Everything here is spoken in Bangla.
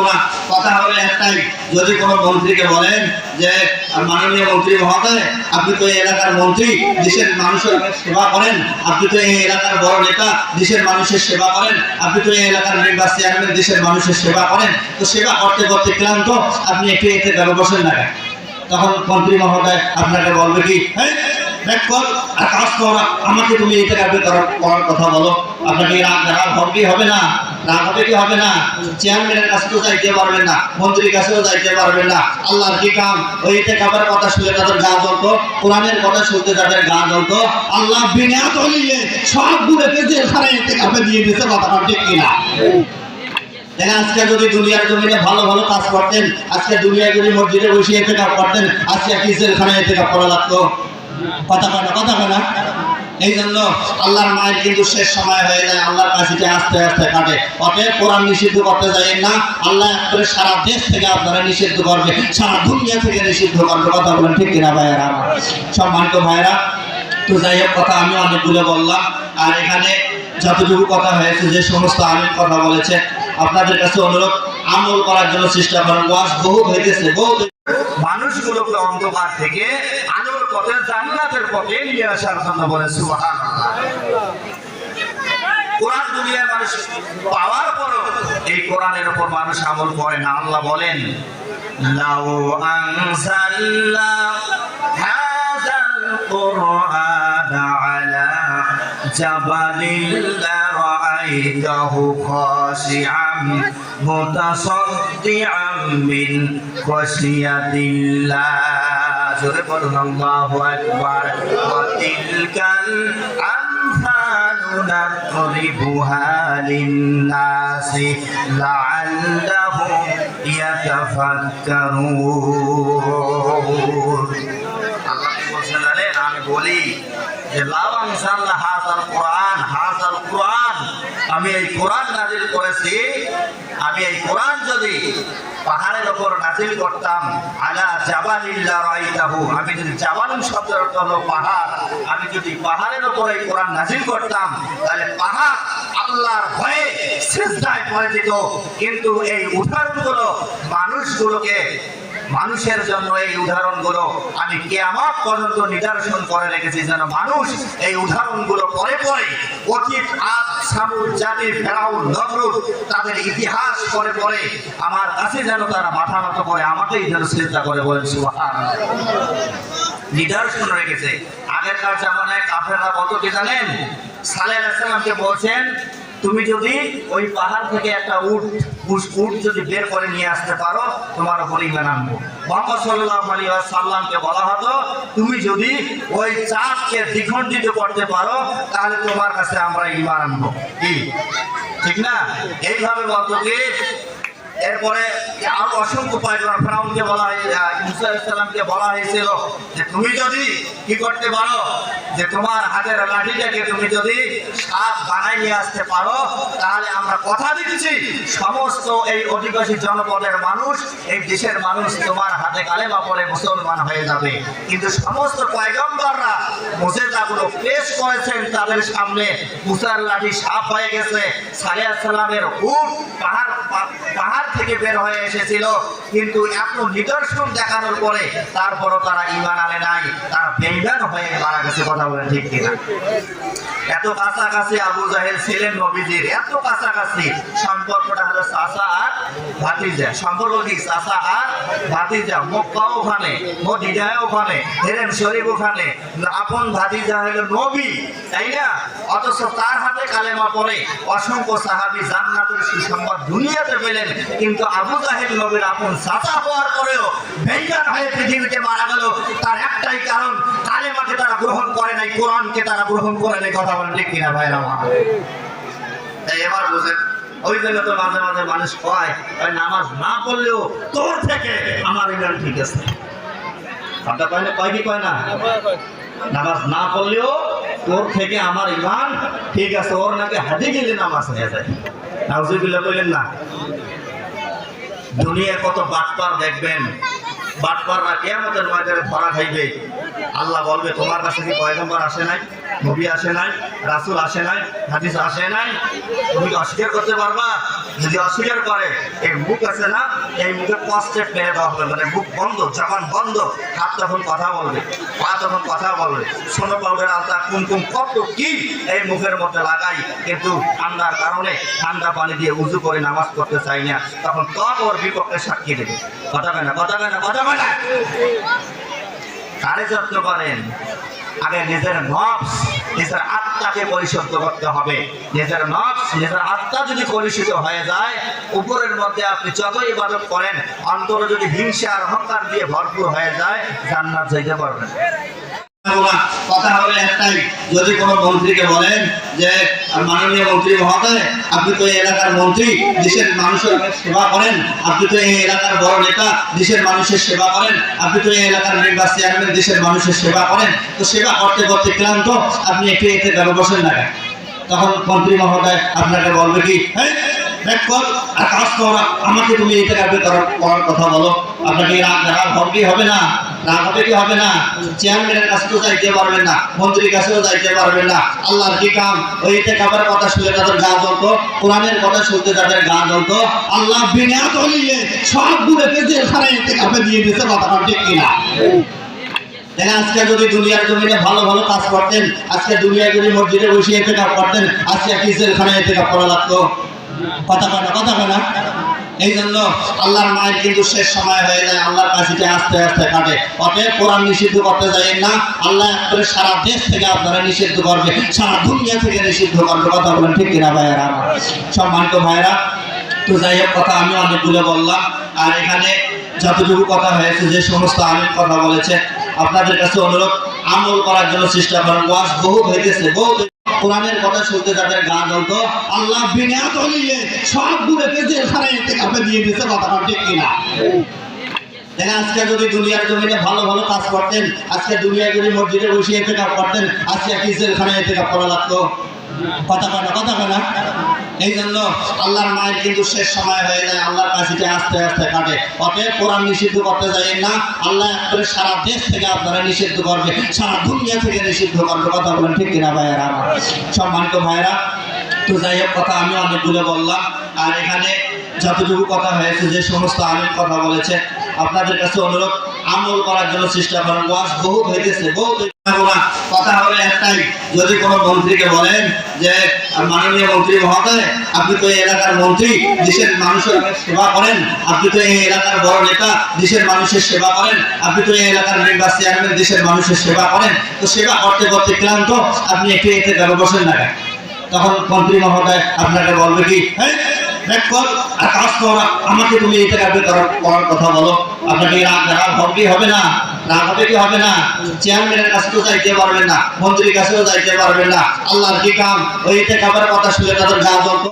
না দেশের মানুষের সেবা করেন তো সেবা করতে করতে ক্লান্ত আপনি একটু এতে বসেন না তখন মন্ত্রী মহোদয় আপনাকে বলবে কি "এই, ব্যাক কর, আমাকে তুমি এই করার কথা বলো আপনাকে রাগ রাগ হবে হবে না হবে কি হবে না? চেয়ারম্যানের যাইতে পারবেন না, মন্ত্রীর কাছেও যাইতে পারবেন না। আল্লাহর কি কাম? ওই কথা শুনে তাদের গা জ্বলতো, কোরআনের কথা শুনতে তাদের গা জ্বলতো। আল্লাহ সব গুলোকে যে সারা এতে কাপে দিয়ে কথাটা ঠিক কিনা? আজকে যদি দুনিয়ার জমিনে ভালো ভালো কাজ করতেন, আজকে দুনিয়ায় যদি মসজিদে বসে এতে কাপ করতেন, আজকে কি জেলখানায় এতে কাপ করা লাগতো? কথা কয় না কথা কয় না। এই জন্য আল্লাহর মায়ের কিন্তু শেষ সময় হয়ে যায়, আল্লাহর কাছে আস্তে আস্তে কাটে অতএব কোরআন নিষিদ্ধ করতে যাই না, আল্লাহ করে সারা দেশ থেকে আপনারা নিষিদ্ধ করবে, সারা দুনিয়া থেকে নিষিদ্ধ করবে, কথা বলেন ঠিক কিনা ভাইয়েরা? সম্মানিত ভাইয়েরা, তো যাই হোক, কথা আমি অনেকগুলো বললাম, আর এখানে যতটুকু কথা হয়েছে, যে সমস্ত আমি কথা বলেছে, আপনাদের কাছে অনুরোধ, আমল করার জন্য চেষ্টা করেন। ওয়াজ বহুত হইতেছে, বহুত মানুষগুলোকে অন্ধকার থেকে আলোর পথে, জান্নাতের পথে নিয়ে আসার জন্য বলে কোরআন দুনিয়ার মানুষ পাওয়ার পরও এই কোরআনের উপর মানুষ আমল করে না। আল্লাহ বলেন মিন খাশিয়াতিল্লাহ জোরে বলুন আল্লাহু আকবার ওয়া তিলকাল আমসাল نضربها للناس لعلهم يتفكرون আল্লাহ কি বলছেন জানেন আমি বলি যে লাউ আনসাল্লাহ হাযাল কোরআন হাযাল কোরআন আমি এই কোরআন নাজিল করেছি আমি এই কোরআন যদি পাহাড়ের ওপর নাজিল করতাম, আলা জাবালিল্লাহ রাইতাহু, আমি যদি জাবাল শব্দের অর্থ হলো পাহাড়, আমি যদি পাহাড়ের ওপর এই কোরআন নাজিল করতাম, তাহলে পাহাড় আল্লাহর ভয়ে সিজদায় পড়ে যেত কিন্তু এই উদাহরণগুলো মানুষগুলোকে মানুষের জন্য এই উদাহরণগুলো আমি কেয়ামত পর্যন্ত নিদর্শন করে রেখেছি যেন মানুষ এই উদাহরণগুলো পরে পরে অতীত, আজ, সামুদ জাতি ফেরাউন নমরুদ তাদের ইতিহাস পরে পরে আমার কাছে যেন তারা মাথা নত করে, আমাকেই যেন চিন্তা করে বলেন, সুবহানাল্লাহ। নিদর্শন রেখেছে। আগেরকার জামানায় কাফেররা কত কি জানেন? সালেহ আলাইসাল্লামকে বলছেন তুমি যদি ওই পাহাড় থেকে একটা উট উট যদি বের করে নিয়ে আসতে পারো, তোমার উপর ইমান আনব মোহাম্মদ সাল্লাল্লাহু সাল্লামকে ওয়াসাল্লামকে বলা হতো, তুমি যদি ওই চাঁদকে দ্বিখণ্ডিত করতে পারো, তাহলে তোমার কাছে আমরা ইমান আনব। কি? ঠিক না? এইভাবে বলতো কি? এরপরে আরও অসংখ্য পায়গার ফেরাউনকে বলা হয় মুসা ইসলামকে বলা হয়েছিল যে তুমি যদি কি করতে পারো, যে তোমার হাতের লাঠিটাকে তুমি যদি সাপ বানাই নিয়ে আসতে পারো, তাহলে আমরা কথা দিচ্ছি। সমস্ত এই অধিবাসী জনপদের মানুষ, এই দেশের মানুষ তোমার হাতে কালে বা পড়ে মুসলমান হয়ে যাবে। কিন্তু সমস্ত পয়গম্বররা মুসেজাগুলো পেশ করেছেন তাদের সামনে। মুসার লাঠি সাপ হয়ে গেছে। সালিয়া সালামের উট পাহাড় পাহাড় থেকে বের হয়ে এসেছিল। কিন্তু এত নিদর্শন দেখানোর পরে তারপরও তারা ইমান আনে নাই। তারা বেইমান হয়ে মারা গেছে, কথা বলেন ঠিক কিনা। এত কাছাকাছি আবু জাহেল ছিলেন নবীজির, এত কাছাকাছি। সম্পর্কটা হলো চাচা আর ভাতিজা। সম্পর্ক কি? চাচা আর ভাতিজা। মক্কা ওখানে মদিনায় ওখানে হেরেন শরীফ ওখানে। আপন ভাতিজা হলো নবী, তাই না? অথচ তার হাতে কালেমা পড়ে অসংখ্য সাহাবি জান্নাতের সুসংবাদ পেলেন। কিন্তু আবু নবীর আপন চাচা হওয়ার পরেও বেইমান হয়ে পৃথিবীতে মারা গেল। তার একটাই কারণ, কালেমাকে তারা গ্রহণ করে নাই, কোরআনকে তারা গ্রহণ করে নাই। কথা কিনা এবার ওই জন্য তো মাঝে মাঝে মানুষ কয় নামাজ না পড়লেও তোর থেকে আমার ইমান ঠিক আছে। আপনার কয় না? কয় কি কয় না? নামাজ না পড়লেও তোর থেকে আমার ইমান ঠিক আছে। ওর নাকি হাতে গেলে নামাজ হয়ে যায়। বললেন না? দুনিয়া কত বাটপার দেখবেন? বাটপাররা কেমন ভাড়া খাইবে। আল্লাহ বলবে, তোমার কাছে কি পয়গম্বর আসে নাই? নবী আসে নাই? রাসুল আসে নাই? হাদিস আসে নাই? তুমি অস্বীকার করতে পারবা? যদি অস্বীকার করে এই মুখ আছে না? এই মুখে মেরে দেওয়া হবে। মানে মুখ বন্ধ, জবান বন্ধ। হাত তখন কথা বলবে, পা তখন কথা বলবে। সোনো পাউডার আলতা, কুমকুম, কত কি এই মুখের মধ্যে লাগাই। কিন্তু ঠান্ডার কারণে ঠান্ডা পানি দিয়ে উজু করে নামাজ পড়তে চাই না। তখন তখন ওর বিপক্ষে সাক্ষী দেবে। কথা না কথা না, কথা কেনা কারে যত্ন করেন? আগে নিজের নফস, নিজের আত্মাকে পরিশুদ্ধ করতে হবে। নিজের নফস, নিজের আত্মা যদি কলুষিত হয়ে যায়, উপরের মধ্যে আপনি যত ইবাদত করেন, অন্তরে যদি হিংসা আর অহংকার দিয়ে ভরপুর হয়ে যায়, জান্নাত যাইতে পারবেন। কথা একটাই যদি মন্ত্রীকে বলেন যে মাননীয় মন্ত্রী মহোদয় আপনি তো এই এলাকার মন্ত্রী দেশের মানুষের সেবা করেন। আপনি তো এই এলাকার বড় নেতা দেশের মানুষের সেবা করেন। আপনি তো এই এলাকার মেম্বার চেয়ারম্যান দেশের মানুষের সেবা করেন। তো সেবা করতে করতে ক্লান্ত আপনি গেল বসেন না? তখন মন্ত্রী মহোদয় আপনাকে বলবে কি "এই, ব্যাক কর, আর কাজ আমাকে তুমি এটা কাজে করার কথা বলো। আপনাকে রাগ রাগ হবে হবে কি না? কথা কথা কিনা? আজকে যদি দুনিয়ার জমিনে ভালো ভালো কাজ করতেন, আজকে দুনিয়ায় যদি মসজিদে বসে এতে কাপ করতেন, আজকে কি জেলখানায় এতে কাপ করা লাগতো? কথা কথা কয় না। এই জন্য আল্লাহর মায়ের কিন্তু শেষ সময় হয়ে যায়, আল্লাহর কাছে আস্তে আস্তে কাটে অতএব কোরআন নিষিদ্ধ করতে যাইয়েন না, আল্লাহ একবারে সারা দেশ থেকে আপনারা নিষিদ্ধ করবে, সারা দুনিয়া থেকে নিষিদ্ধ করবে, কথা বলেন ঠিক কিনা ভাইয়েরা? সম্মানিত ভাইয়েরা, তো যাই হোক, কথা আমি অনেকগুলো বললাম, আর এখানে যতটুকু কথা হয়েছে, যে সমস্ত আমি কথা বলেছে, আপনাদের কাছে অনুরোধ, আমল করার জন্য চেষ্টা করেন। ওয়াজ বহুত হইতেছে, বহুত কোরআনের কথা শুনতে তাদের গা জ্বলতো, আল্লাহ বিনা দলিলে সবগুলো পেজে সারা এতে কাপে দিয়ে দিয়েছে, কথাটা ঠিক কিনা? দেখেন, আজকে যদি দুনিয়ার জমিনে ভালো ভালো কাজ করতেন, আজকে দুনিয়ায় যদি মসজিদে বসে এতে কাপ করতেন, আজকে কিসের খানে এতে কাপ করা লাগতো? কথা কানা কথা কয় না। এই জন্য আল্লাহর মায়ের কিন্তু শেষ সময় হয়ে যায়, আল্লাহর কাছে আস্তে আস্তে কাটে অতএব কোরআন নিষিদ্ধ করতে যাইয়েন না, আল্লাহ একবারে সারা দেশ থেকে আপনারা নিষিদ্ধ করবে, সারা দুনিয়া থেকে নিষিদ্ধ করবে, কথা বলেন ঠিক কিনা ভাইয়েরা? সম্মানিত ভাইয়েরা, তো যাই হোক, কথা আমি অনেকগুলো বললাম, আর এখানে যতটুকু কথা হয়েছে, যে সমস্ত আমি কথা বলেছে, আপনাদের কাছে অনুরোধ আমল করার জন্য চেষ্টা করেন। ওয়াজ বহুত হইতেছে বহুত কথা হলো একটাই যদি কোনো মন্ত্রীকে বলেন যে মাননীয় মন্ত্রী মহোদয় আপনি তো এই এলাকার মন্ত্রী দেশের মানুষের সেবা করেন। আপনি তো এই এলাকার বড় নেতা দেশের মানুষের সেবা করেন। আপনি তো এই এলাকার মেম্বার চেয়ারম্যান দেশের মানুষের সেবা করেন। তো সেবা করতে করতে ক্লান্ত আপনি একটু এতে গেল বসেন না তখন মন্ত্রী মহোদয় আপনাকে বলবে কি "এই, কর, আর কাজ কর, আমাকে তুমি কাজে করার করার কথা বলো। আপনাকে হবে না হবে কি হবে না। চেয়ারম্যানের যাইতে না কাছেও যাইতে না। আল্লাহর কি কাম? ওই খাবার কথা শুনে তাদের জ্বলতো